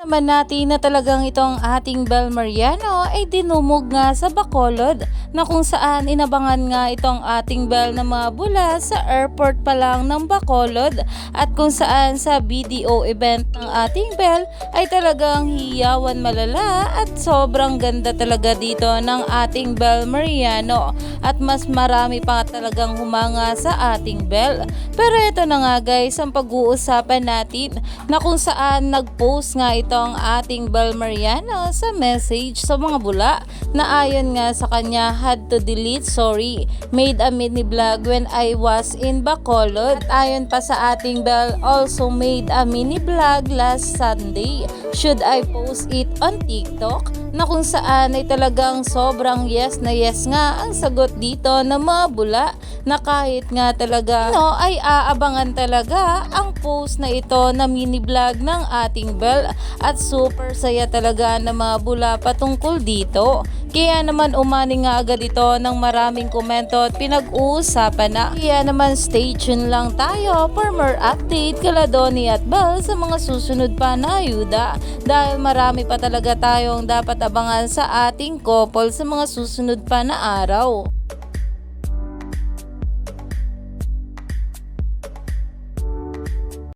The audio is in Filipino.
Naman natin na talagang itong ating Bel Mariano ay dinumog nga sa Bacolod na kung saan inabangan nga itong ating Bel na mga bula sa airport pa lang ng Bacolod at kung saan sa BDO event ng ating Bel ay talagang hiyawan malala at sobrang ganda talaga dito ng ating Bel Mariano at mas marami pa talagang humanga sa ating Bel. Pero ito na nga guys ang pag-uusapan natin na kung saan nag-post nga itong ating Bel Mariano sa message sa mga bula na ayon nga sa kanya had to delete sorry. Made a mini vlog when I was in Bacolod. At ayon pa sa ating Bel also made a mini vlog last Sunday. Should I post it on TikTok? Na kung saan ay talagang sobrang yes na yes nga ang sagot dito ng mga bula na kahit nga talaga no, ay aabangan talaga ang post na ito na mini vlog ng ating Bel at super saya talaga ng mga bula patungkol dito. Kaya naman umani nga agad ito ng maraming komento at pinag-uusapan na. Kaya naman stay tuned lang tayo for more update kala Donnie at Bel sa mga susunod pa na ayuda dahil marami pa talaga tayong dapat abangan sa ating couple sa mga susunod pa na araw.